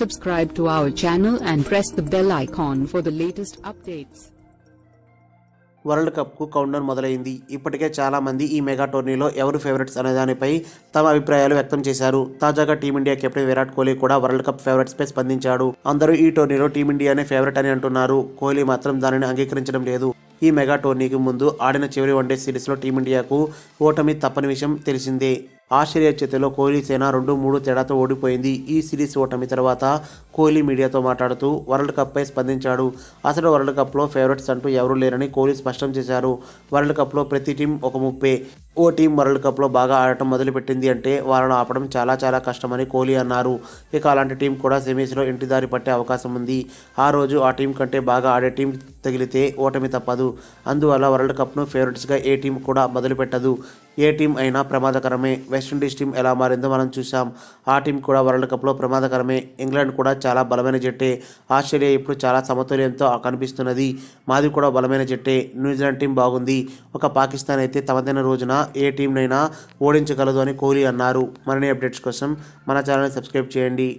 Subscribe to our channel and press the bell icon for the latest updates. World కప్కు counter మొదలైంది. ఇప్పటికే చాలా మంది ఈ మెగా టోర్నీలో ఎవరు ఫేవరెట్స్ అనే దానిపై తమ అభిప్రాయాలు వ్యక్తం చేశారు. తాజాగా టీమిండియా కెప్టెన్ విరాట్ కోహ్లీ కూడా వరల్డ్ కప్ ఫేవరెట్స్ పై స్పందించాడు అందరూ ఈ టోర్నీలో టీమిండియానే ఫేవరెట్ అని అంటున్నారు. కోహ్లీ మాత్రం దానిని అంగీకరించడం లేదు. ఈ మెగా టోర్నీకి ముందు ఆడిన చివరి వన్డే సిరీస్లో టీమిండియాకు ఓటమి తప్పని విషయం తెలిసిందే. ఆస్ట్రేలియా చేతిలో కోహ్లీ సేన రెండు మూడు తేడాతో ఓడిపోయింది. ఈ సిరీస్ ఓటమి తర్వాత కోహ్లీ మీడియాతో మాట్లాడుతూ వరల్డ్ కప్పై స్పందించాడు. అసలు వరల్డ్ కప్లో ఫేవరెట్స్ అంటూ ఎవరూ లేరని కోహ్లీ స్పష్టం చేశారు. వరల్డ్ కప్లో ప్రతి టీం ఒక ముప్పే. ఓ టీం వరల్డ్ కప్లో బాగా ఆడటం మొదలుపెట్టింది అంటే వాళ్ళను ఆపడం చాలా చాలా కష్టమని కోహ్లీ అన్నారు. ఇక అలాంటి టీం కూడా సెమీస్లో ఇంటిదారి పట్టే అవకాశం ఉంది. ఆ రోజు ఆ టీం కంటే బాగా ఆడే టీం తగిలితే ఓటమి తప్పదు. అందువల్ల వరల్డ్ కప్ను ఫేవరెట్స్గా ఏ టీం కూడా మొదలుపెట్టదు. ఏ టీం అయినా ప్రమాదకరమే. వెస్టిండీస్ టీం ఎలా మారిందో మనం చూసాం ఆ టీం కూడా వరల్డ్ కప్లో ప్రమాదకరమే. ఇంగ్లాండ్ కూడా చాలా బలమైన జట్టే. ఆస్ట్రేలియా ఇప్పుడు చాలా సమతుల్యంతో కనిపిస్తున్నది. మాది కూడా బలమైన జట్టే. న్యూజిలాండ్ టీం బాగుంది. ఒక పాకిస్తాన్ అయితే తమదైన రోజున ఏ టీంనైనా ఓడించగలదు అని కోహ్లీ అన్నారు. మరిన్ని అప్డేట్స్ కోసం మన ఛానల్ని సబ్స్క్రైబ్ చేయండి.